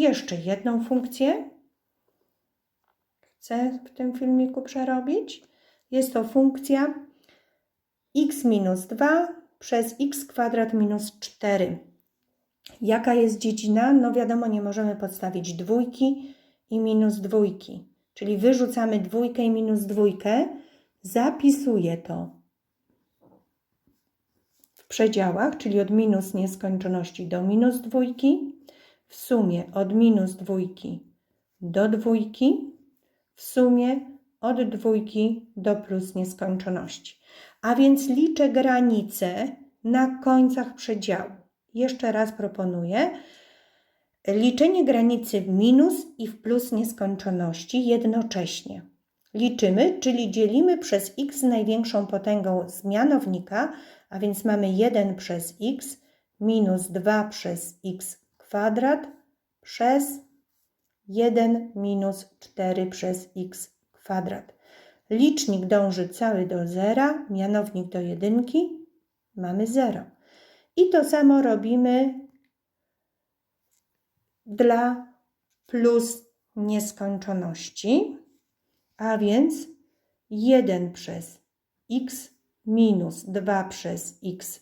jeszcze jedną funkcję. Chcę w tym filmiku przerobić. Jest to funkcja x minus 2 przez x kwadrat minus 4. Jaka jest dziedzina? No wiadomo, nie możemy podstawić dwójki i minus dwójki. Czyli wyrzucamy dwójkę i minus dwójkę. Zapisuję to w przedziałach, czyli od minus nieskończoności do minus dwójki. W sumie od minus dwójki do dwójki. W sumie od dwójki do plus nieskończoności. A więc liczę granice na końcach przedziału. Jeszcze raz proponuję liczenie granicy w minus i w plus nieskończoności jednocześnie. Liczymy, czyli dzielimy przez x największą potęgą z mianownika, a więc mamy 1 przez x minus 2 przez x kwadrat przez 1 minus 4 przez x kwadrat. Licznik dąży cały do zera, mianownik do jedynki, mamy 0. I to samo robimy dla plus nieskończoności, a więc 1 przez x minus 2 przez x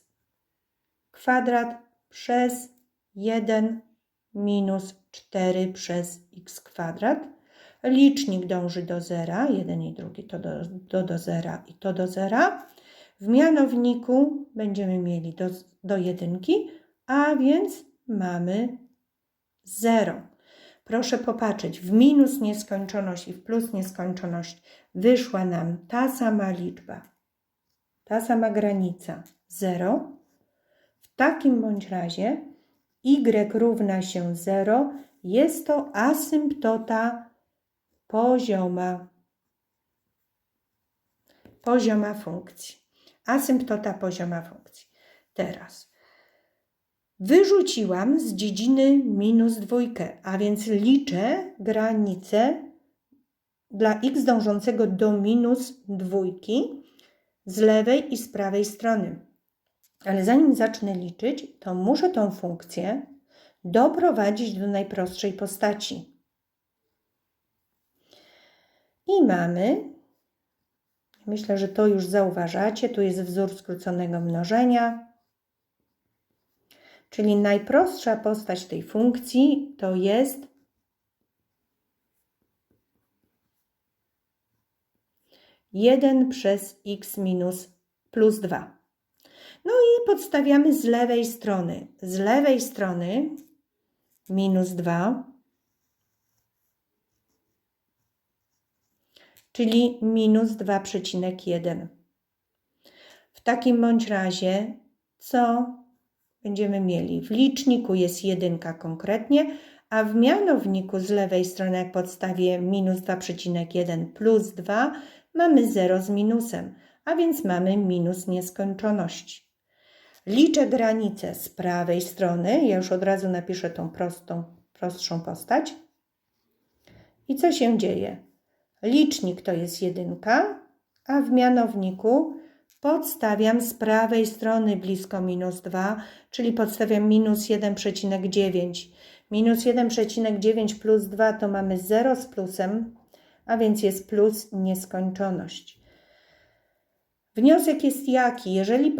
kwadrat przez 1 minus 4 przez x kwadrat. Licznik dąży do zera, jeden i drugi to do, to do zera i to do zera. W mianowniku będziemy mieli do, do jedynki, a więc mamy 0. Proszę popatrzeć, w minus nieskończoność i w plus nieskończoność wyszła nam ta sama liczba, ta sama granica 0. W takim bądź razie y równa się 0 jest to asymptota pozioma. Pozioma funkcji. Asymptota pozioma funkcji. Teraz Wyrzuciłam z dziedziny minus dwójkę, a więc liczę granicę dla x dążącego do minus dwójki z lewej i z prawej strony. Ale zanim zacznę liczyć, to muszę tą funkcję doprowadzić do najprostszej postaci. I mamy, myślę, że to już zauważacie, tu jest wzór skróconego mnożenia. Czyli najprostsza postać tej funkcji to jest jeden przez x minus plus 2. No i podstawiamy z lewej strony. Z lewej strony minus 2, czyli minus 2,1. W takim bądź razie, co będziemy mieli w liczniku jest jedynka konkretnie, a w mianowniku z lewej strony, jak podstawię minus 2,1 plus 2, mamy 0 z minusem, a więc mamy minus nieskończoności. Liczę granicę z prawej strony, ja już od razu napiszę tą prostą, prostszą postać. I co się dzieje? Licznik to jest jedynka, a w mianowniku Podstawiam z prawej strony blisko minus 2, czyli podstawiam minus 1,9. Minus 1,9 plus 2 to mamy 0 z plusem, a więc jest plus nieskończoność. Wniosek jest jaki? Jeżeli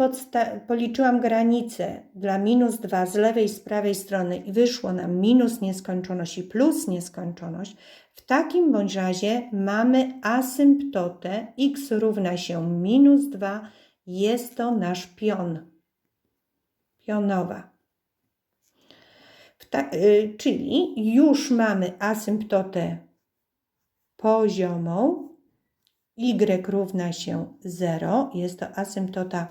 policzyłam granicę dla minus 2 z lewej i z prawej strony i wyszło nam minus nieskończoność i plus nieskończoność, w takim bądź razie mamy asymptotę x równa się minus 2, jest to nasz pion, pionowa. Y, czyli już mamy asymptotę poziomą, y równa się 0, jest to asymptota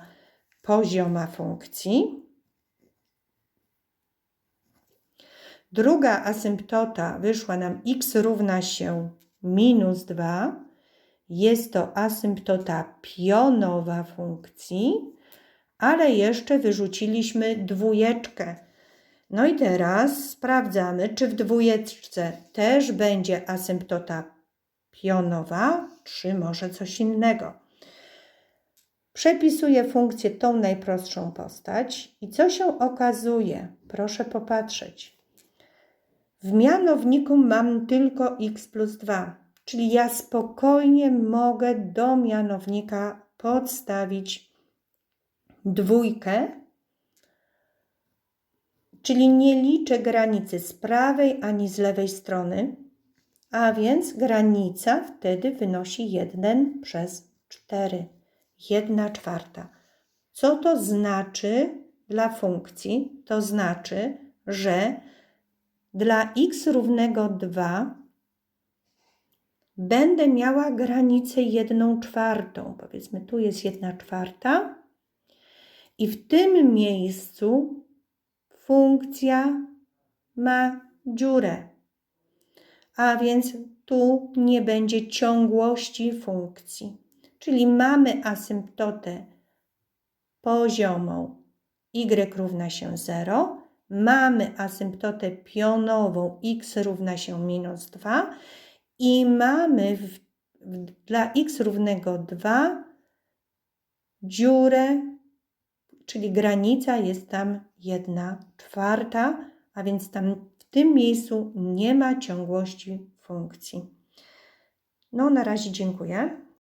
pozioma funkcji. Druga asymptota wyszła nam x równa się minus 2. Jest to asymptota pionowa funkcji, ale jeszcze wyrzuciliśmy dwójeczkę. No i teraz sprawdzamy, czy w dwójeczce też będzie asymptota pionowa, czy może coś innego. Przepisuję funkcję tą najprostszą postać i co się okazuje? Proszę popatrzeć. W mianowniku mam tylko x plus 2, czyli ja spokojnie mogę do mianownika podstawić dwójkę, czyli nie liczę granicy z prawej ani z lewej strony, a więc granica wtedy wynosi 1 przez 4, 1 czwarta. Co to znaczy dla funkcji? To znaczy, że dla x równego 2 będę miała granicę 1 czwartą. Powiedzmy, tu jest 1 czwarta. I w tym miejscu funkcja ma dziurę. A więc tu nie będzie ciągłości funkcji. Czyli mamy asymptotę poziomą y równa się 0, mamy asymptotę pionową x równa się minus 2 i mamy w, dla x równego 2 dziurę, czyli granica jest tam 1 czwarta, a więc tam tym miejscu nie ma ciągłości funkcji. No, na razie dziękuję.